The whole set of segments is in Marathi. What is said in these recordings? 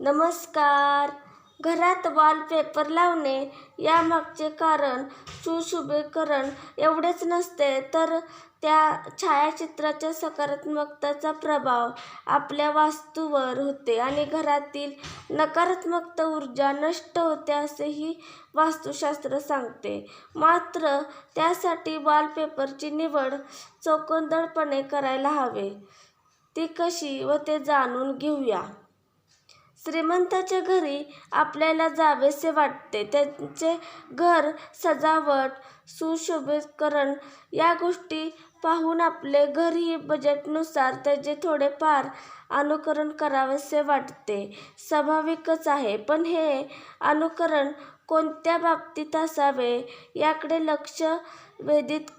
नमस्कार. घरात वॉलपेपर लावणे यामागचे कारण सुशोभीकरण एवढेच नसते तर त्या छायाचित्राच्या सकारात्मकतेचा प्रभाव आपल्या वास्तूवर होते आणि घरातील नकारात्मक ऊर्जा नष्ट होते असेही वास्तुशास्त्र सांगते. मात्र त्यासाठी वॉलपेपरची निवड चोखंदळपणे करायला हवे. ती कशी व ते जाणून घेऊया. श्रीमंताच्या घरी आपल्याला जावेसे वाटते. त्यांचे घर सजावट सुशोभीकरण या गोष्टी पाहून आपले घरही बजेटनुसार त्याचे थोडेफार अनुकरण करावेसे वाटते. स्वाभाविकच आहे पण हे अनुकरण कोणत्या बाबतीत असावे याकडे लक्ष वेधित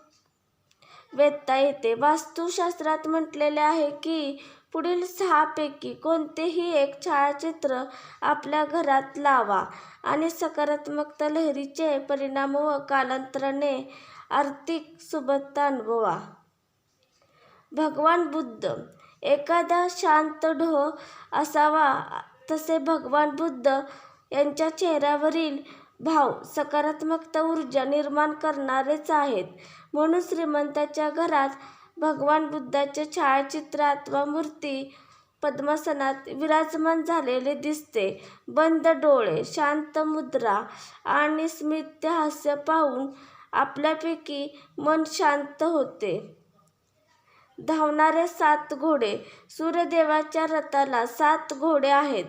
वेधता येते. वास्तुशास्त्रात म्हटलेले आहे की पुढील सहापैकी कोणतेही एक छायाचित्र आपल्या घरात लावा आणि सकारात्मकता लहरीचे परिणाम व कालांतराने आर्थिक सुबत्ता अनुभवा. भगवान बुद्ध. एखादा शांत ढो असावा तसे भगवान बुद्ध यांच्या चेहऱ्यावरील भाव सकारात्मकता ऊर्जा निर्माण करणारेच आहेत. म्हणून श्रीमंताच्या घरात भगवान बुद्धाचे छायाचित्र अथवा मूर्ती पद्मासनात विराजमान झालेले दिसते. बंद डोळे शांत मुद्रा आणि स्मित हास्य पाहून आपल्यापैकी मन शांत होते. धावणारे सात घोडे सूर्यदेवाच्या रथाला सात घोडे आहेत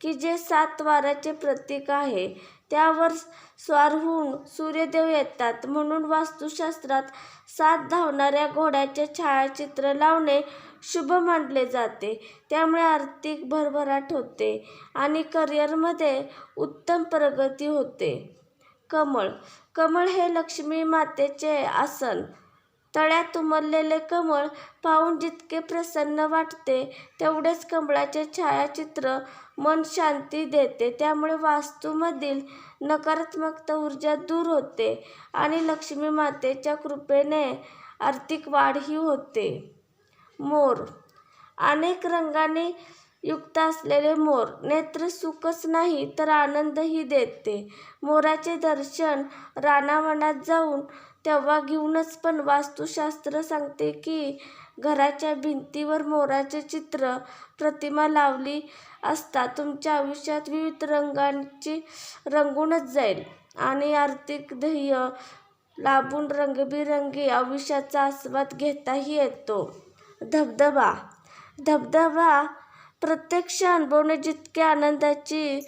की जे सात वाऱ्याचे प्रतीक आहे. त्यावर स्वार होऊन सूर्यदेव येतात. म्हणून वास्तुशास्त्रात सात धावणाऱ्या घोड्याचे छायाचित्र लावणे शुभ मानले जाते. त्यामुळे आर्थिक भरभराट होते आणि करिअरमध्ये उत्तम प्रगती होते. कमळ. कमळ हे लक्ष्मी मातेचे आसन. तळ्यात उमललेले कमळ पाहून जितके प्रसन्न वाटते तेवढेच कमळाचे छायाचित्र मन शांती देते. त्यामुळे वास्तूमधील नकारात्मकता ऊर्जा दूर होते आणि लक्ष्मी मातेच्या कृपेने आर्थिक वाढही होते. मोर अनेक रंगाने युक्त असलेले मोर. नेत्र सुखच नाही तर आनंदही देते. मोराचे दर्शन रानावनात जाऊन तेव्हा घेऊनच पण वास्तुशास्त्र सांगते की घराच्या भिंतीवर मोराचे चित्र प्रतिमा लावली असता तुमच्या आयुष्यात विविध रंगांची रंगूनच जाईल. आणि आर्थिक ध्येय लाभून रंगबिरंगी आयुष्याचा आस्वाद घेताही येतो. धबधबा. धबधबा प्रत्यक्ष अनुभवणे जितके आनंदाची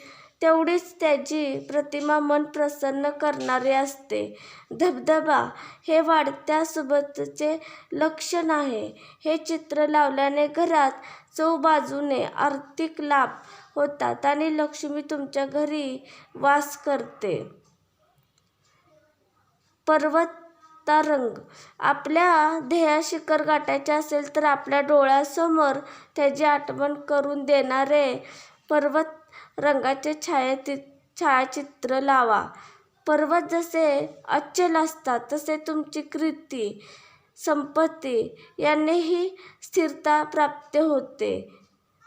तेवढीच त्याची प्रतिमा मन प्रसन्न करणारी असते. धबधबा हे वाढत्या सोबतचे लक्षण आहे. हे चित्र लावल्याने घरात चौबाजूने आर्थिक लाभ होतात आणि लक्ष्मी तुमच्या घरी वास करते. पर्वत पर्वतारंग आपल्या ध्येया शिखर गाठायचे असेल तर आपल्या डोळ्यासमोर त्याची आठवण करून देणारे पर्वत रंगाचे छायाचि छायाचित्र लावा. पर्वत जसे अचल असतात तसे तुमची कीर्ती संपत्ती यांनीही स्थिरता प्राप्त होते.